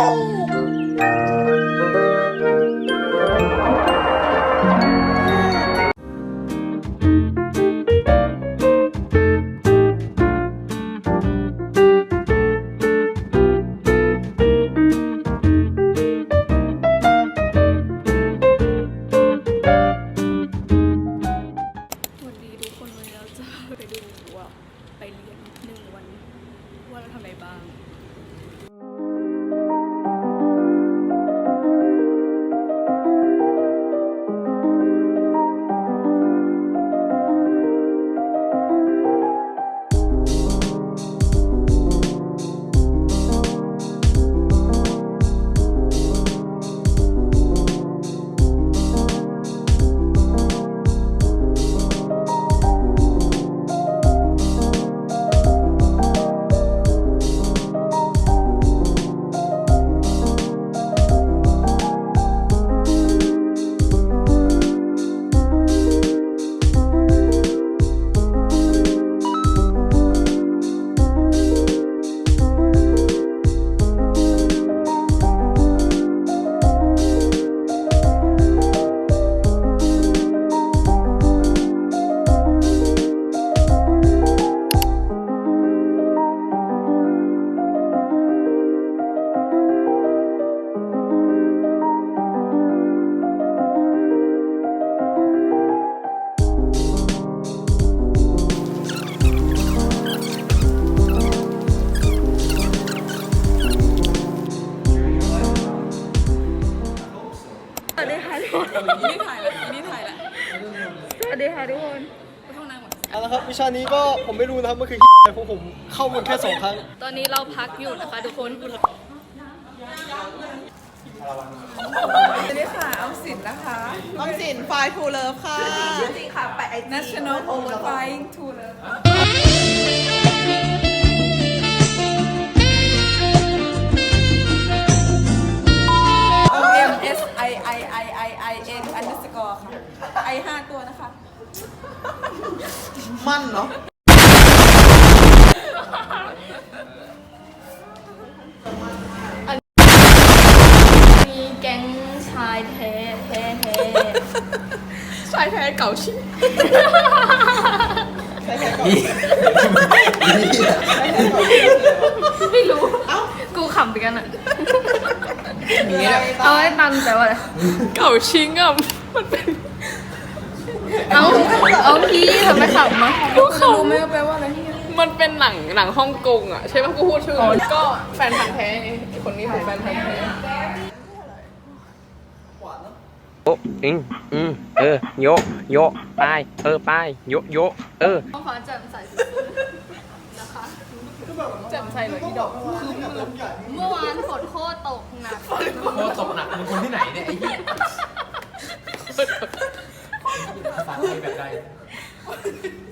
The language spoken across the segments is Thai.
วั ครับ วิชานี้ก็ผมไม่รู้นะครับมันคือเพราะผมเข้ามันแค่สองครั้ง ตอนนี้เราพักอยู่นะคะทุกคนสวัสดีค่ะออมสินนะคะออมสินไฟทูเลิฟค่ะจริงค่ะไปไอ National Overflying to Love O M S I I I I I N underscore ค่ะไอห้าตัวนะคะ มั่นเนาะมีแก๊งชายแท้แท้แท้ชายแท้เก่าชิไม่รู้กูขำไปกันอะเอาไว้ตันแต่ว่าอะไร เก่าชิงอะมันเป็นเอา เอาพี่ทำไมขำมารู้ไหมว่าแปลว่าอะไรมันเป็นหนังหนังฮ่องกงอะ ใช่ป่ะกูพูดชื่ออก็แฟนพันธ์แท้ไงคนนี้เป็นแฟนพันธ์แท้โอะอืมอืมเออโยะโยะไปเออไปโยะโยะเออต้องขอแจ่มใสสุดๆนะคะแจ่มใสเลยอีดอกเมื่อวานฝนโคตรตกหนักโคตรตกหนักมึงคนที่ไหนเนี่ยไอ้เหี้ย What?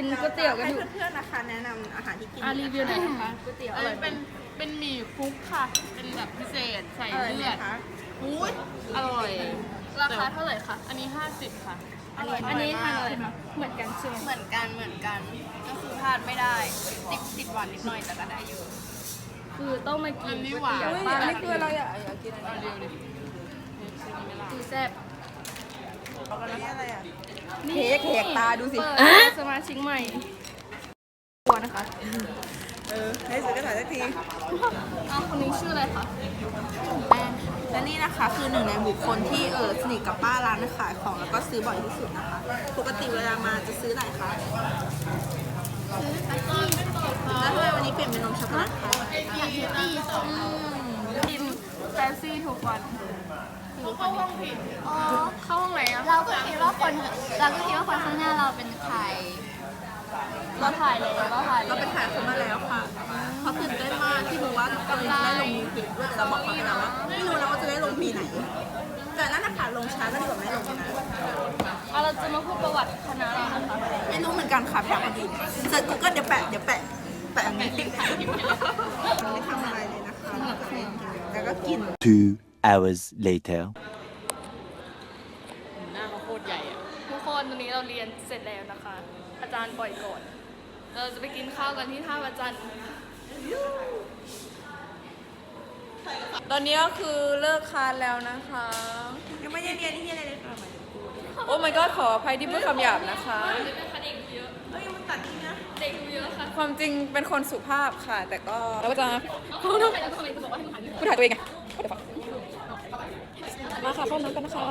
กินก๋วยเตี๋ยวกันอยู่เพื่อนๆนะคะ แนะนำอาหารที่กินอะรีวิวหน่อยนะคะก๋วยเตี๋ยวออันร่อนี้ยเป็นเป็นหมี่คลุกค่ะ เป็นแบบพิเศษใส่อร่อยไหมเลือดคะอุ้ยอร่อย ราคาเท่าไหร่คะอันนี้ 50 ค่ะอันนี้อันนี้ทานอะไรคะเหมือนกันใช่ไหมเหมือนกันเหมือนกัน ก็คือพลาดไม่ได้ติดติดหวานนิดหน่อยแต่ก็ได้อยู่คือต้องมากินอันนี้ก๋วยหวานเตี๋ยวบ้านอันนี้คืออะไรอะอยากกินอันเดียวดิคือแซ่บอะไรอะ เค้กแหกตาดูสิ เปิดสมาชิกใหม่ตัวนะคะ เออให้สุดก็ถ่ายสักที อ้าวคนนี้ชื่ออะไรคะและนี่นะคะคือหนึ่งในบุคคลที่เออสนิทกับป้าร้านขายของแล้วก็ซื้อบ่อยที่สุดนะคะ ปกติเวลามาจะซื้ออะไรคะแล้วทำไมวันนี้เปลี่ยนเป็นนมช็อกโกแลตคะกินแฟซี่ทุกวัน เข้าห้องผิดอ๋อ เข้าห้องไหนอะเราก็คิดว่าคน เราก็คิดว่าคนข้างหน้าเราเป็นใครเราถ่ายเลยเราถ่ายเลเรายไปถ่ายเขามาแล้วค่ะเขาตื่นเต้นมากที่รู้ว่าเราจะได้ลงมีผิดด้วยแต่เราบอกเขาไปแล้วว่าไม่รู้นะว่าจะได้ลงมีไหน แต่นั่นนะคะลงช้าก็ดีกว่าไม่ลงนะเอาเราจะมาพูดประวัติคณะเรานะคะไม่รู้เหมือนกันค่ะแปะพอดีเสร็จกูก็เดี๋ยวแปะเดี๋ยวแปะแปะอันนี้ไม่ทำอะไรเลยนะคะแล้วก็กิน Two hours later. ทุกคนตอนนี้เราเรียนเสร็จแล้วนะคะ อาจารย์ปล่อยก่อน เราจะไปกินข้าวกันที่ท่าประจันทร์ตอนนี้ก็คือเลิกคานแล้วนะคะ ยังไม่ได้เรียนที่อะไรเลยค่ะโอ้ my god ขออภัยที่พูดคำหยาบนะคะเด็กดูเยอะ เอ้ยมันตัดนี่นะเด็กดูเยอะค่ะความจริงเป็นคนสุภาพค่ะ แต่ก็เราก็จะเขาทำไมทำไมจะบอกว่าให้มึงหันพูดถ่ายตัวเองไง มาค่ะเข้าน้ำกันนะคะ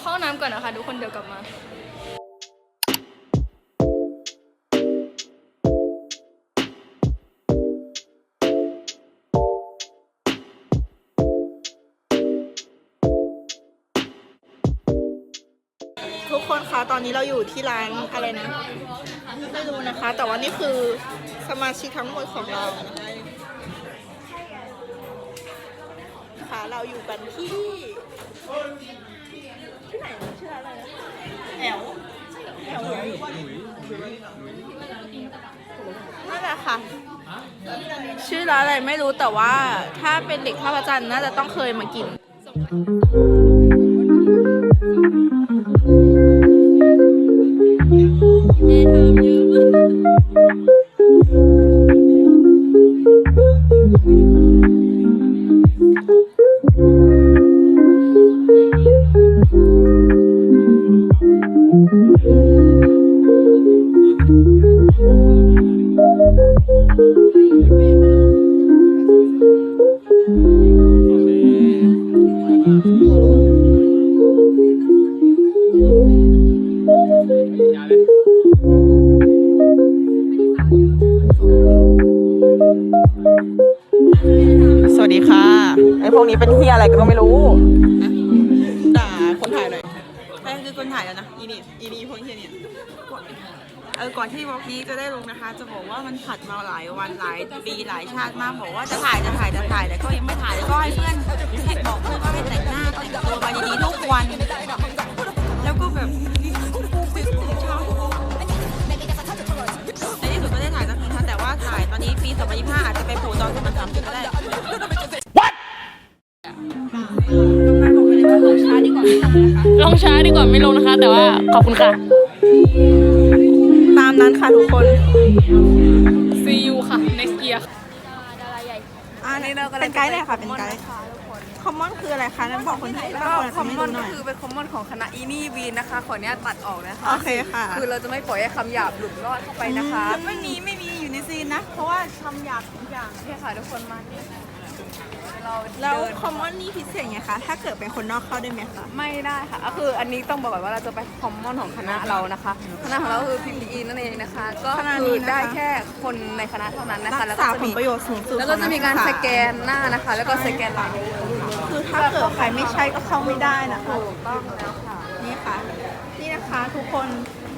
เข้าน้ำก่อนนะคะทุกคนเดี๋ยวกลับมาทุกคนคะตอนนี้เราอยู่ที่ร้านอะไรนะไม่รู้นะคะ แต่ว่านี่คือสมาชิกทั้งหมดของเรานะคะ เราอยู่กันที่ ที่ไหนชื่ออะไรนะแอลแอลนั่นแหละค่ะ ชื่อร้านอะไรไม่รู้แต่ว่าถ้าเป็นเด็กท่าประจันทร์น่าจะต้องเคยมากินส พวกนี้เป็นเที่อะไรก็ไม่รู้ ด่าคนถ่ายหน่อยใช่คือคนถ่ายแล้วนะ อีนี่ อีนี่พวกเฮียเนี่ยเออ ก่อนที่วอล์กนี้จะได้ลงนะคะ จะบอกว่ามันผัดมาหลายวันหลายปีหลายชาติมาก บอกว่าจะถ่ายจะถ่ายจะถ่ายแต่ก็ยังไม่ถ่ายแล้วก็ให้เพื่อนให้บอกเพื่อนว่าให้แต่งหน้าแต่งตัวมาดีๆทุกวัน แล้วก็แบบตื่นเช้าในที่สุดก็ได้ถ่ายสักทีค่ะแต่ว่าถ่ายตอนนี้ปี2025อาจจะไปโผล่ตอน2030ก็ได้ ลงช้าดีกว่าไม่ลงนะคะ แต่ว่าขอบคุณค่ะ ตามนั้นค่ะทุกคน see you ค่ะ next year ดาราใหญ่อ่านี่เราเป็นไกด์เลยค่ะ เป็นไกด์คอมมอนคืออะไรคะนั้นบอกคนไทยก็บ้างคอมมอนหก็น่อยคือเป็นคอมมอนของคณะอีนี่วีนนะคะ ขออนุญาตตัดออกนะคะ โอเคค่ะ คือเราจะไม่ปล่อยให้คำหยาบหลุดรอดเข้าไปนะคะ ไม่มีไม่มีอยู่ในซีนนะ เพราะว่าคำหยาบทุกอย่างโอเคค่ะทุกคนมานี่ เราแล้วเดินคอมมอนนี่พิเศษไงคะ ถ้าเกิดเป็นคนนอกเข้าได้ไหมคะ ไม่ได้ค่ะก็คืออันนี้ต้องบอกก่อนว่าเราจะไปคอมมอนของคณะเรานะคะคณะของเราคือ PPE นั่นเองนะคะ ก็คณะนี้คือนะคะ ได้แค่คนในคณะเท่านั้นนะคะรัแล้วกก็ษาจะผลมีประโยชน์สูงสุดแล้วก็จะมีการของสนัศึษแกนหน้านะคะ แล้วก็สแกนหลังคือถ้าเกิดใครไม่ใช่ก็เข้าไม่ได้นะคะ ถูกต้องแล้วค่ะ นี่ค่ะ นี่นะคะทุกคน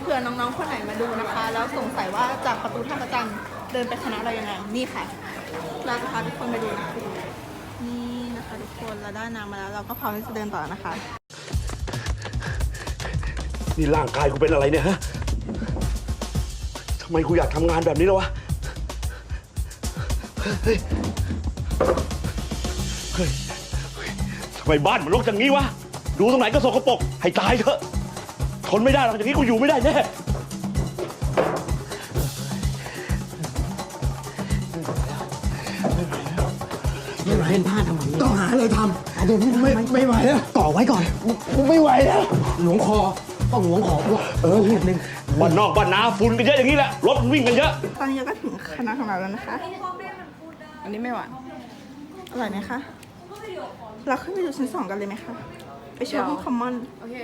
เผื่อน้องๆ คนไหนมาดูนะคะ แล้วสงสัยว่าจากประตูท่าประจันทร์เดินไปคณะเรายังไงนี่ค่ะเราจะพาทุกคนไปดูนะคะ นี่นะคะทุกคนเราได้น้ำมาแล้ว เราก็พร้อมที่จะเดินต่อนะคะ นี่ร่างกายกูเป็นอะไรเนี่ยฮะทำไมกูอยากทำงานแบบนี้แล้ววะ เฮ้ย เฮ้ยเฮ้ยทำไมบ้านมันรกอย่างนี้วะ ดูตรงไหนก็สกปรกให้ตายเถอะ ทนไม่ได้หรอกอย่างนี้กูอยู่ไม่ได้แน่ เป็นผ้าทำไมต้องหาอะไรทำเดี๋ยวไม่ไม่ไหวแล้วต่อไว้ก่อน ไม่ไหวแล้วหลวงคอต้องหลวงคอเออนิดนึงบ้านนอกบ้านนาฝุ่นกันเยอะอย่างนี้แหละรถมันวิ่งกันเยอะตอนนี้เราก็ถึงคณะของเราแล้วนะคะ อันนี้ไม่หวานอร่อยไหมคะเราขึ้นไปดูชั้นสองกันเลยไหมคะไปเชิญห้องคอมมอนโอเค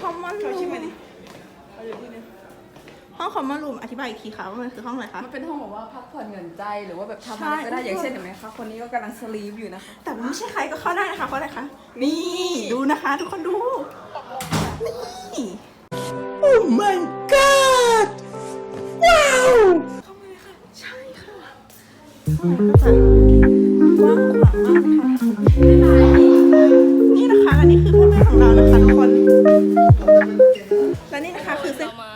คอมมอนรูม ห้องคอมมอนรูมอธิบายอีกทีค่ะว่ามันคือห้องอะไรคะ มันเป็นห้องแบบว่าพักผ่อนหย่อนใจหรือว่าแบบทำใช่อะไรก็ได้อย่างเช่นเห็นไหมคะคนนี้ก็กำลังสลีปอยู่นะคะแต่ไม่ใช่ใครก็เข้าได้นะคะเพราะอะไรคะ นี่ดูนะคะ ทุกคนดู นี่โอ้ my god ว้าวเข้ามาเลยค่ะ ใช่ค่ะข้างในก็จะกว้างขวางมากนะคะนี่นะคะ อันนี้คือเพื่อนๆของเรานะคะทุกคน และนี่นะคะคือเส้น เรามาซื้อ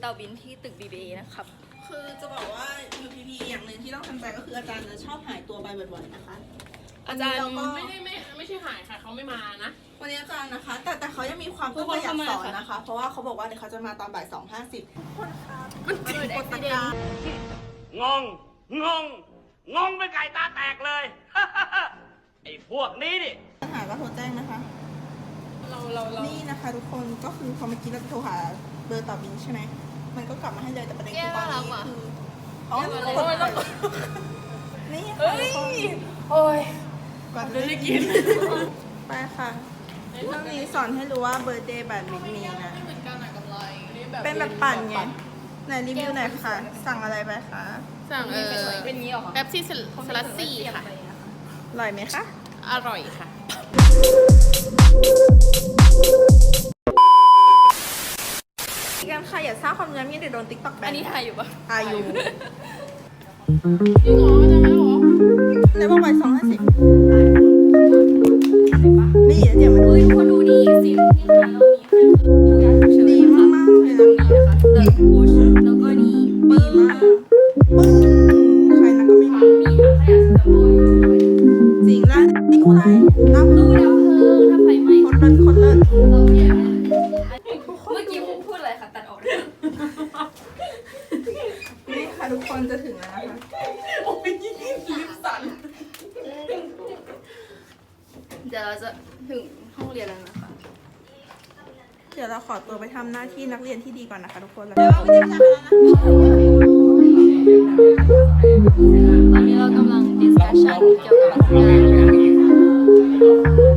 เตาบินที่ตึก BBA นะครับ คือจะบอกว่า UPP อย่างหนึ่งที่ต้องทำใจก็คืออาจารย์จะชอบหายตัวไปบ่อยๆนะคะ อาจารย์วันนี้เก็ไม่ได้ไม่ไม่ใช่หายค่ะเขาไม่มานะวันนี้อาจารย์นะคะ แต่แต่เขายังมีความตั้งใจอยากสอนนะคะ เพราะว่าเขาบอกว่าเดี๋ยวเขาจะมาตอนบ่ายสองห้าสิบคนคะมันเกิดอุบัติเหตุงงงงงงเป็นไก่ตาแตกเลยไอ้พวกนี้นี่ปัญหาก็โทรแจ้งนะคะเราเรานี่นะคะทุกคนก็คือพอเมื่อกี้เราโทรหาเบอร์ต่อบินใช่ไหม มันก็กลับมาให้เลยแต่ประเด็นคือตอนนี้คืออ๋อนี่กดไปนี่ค่ะทุกคนโอ้ยก่อนจะได้กิน ไปค่ะเรื่องนี้สอนให้รู้ว่าเบอร์เดย์แบบมินีนะเป็นแบบปั่นไงไหนรีวิวหน่อยค่ะสั่งอะไรไปคะสั่งเออเป็นงี้เหรอคะแป๊บซี่สลัดซี่ค่ะอร่อยไหมคะ อร่อยค่ะ กัน ค่ะอย่าสร้างความเงียบเงียบเดี๋ยวโดนติ๊กต็อกแบนอันนี้ถ่ายอยู่ปะอายุจริงเหรอจะมาเหรอในบอกไปสองห้าสิบนี่เดี๋ยวมาดูเฮ้ยทุกคนดูนี่สิที่ร้านเรามีให้คือดีมากๆเลยนะนะคะเดินพุชแล้วก็นี่ดีมากปึ้งใครนะก็ไม่รู้มีถังขยะสแตมป์โบยจริงแล้วนี่กูอะไรน้ำตู้ตู้ดับเพลิงถ้าไฟไหม้ คนเลิศคนเลิ หน้าที่นักเรียนที่ดีก่อนนะคะทุกคนแล้วเดี๋ยวเราไปที่คณะนะตอนนี้เรากำลัง discussion เกี่ยวกับงาน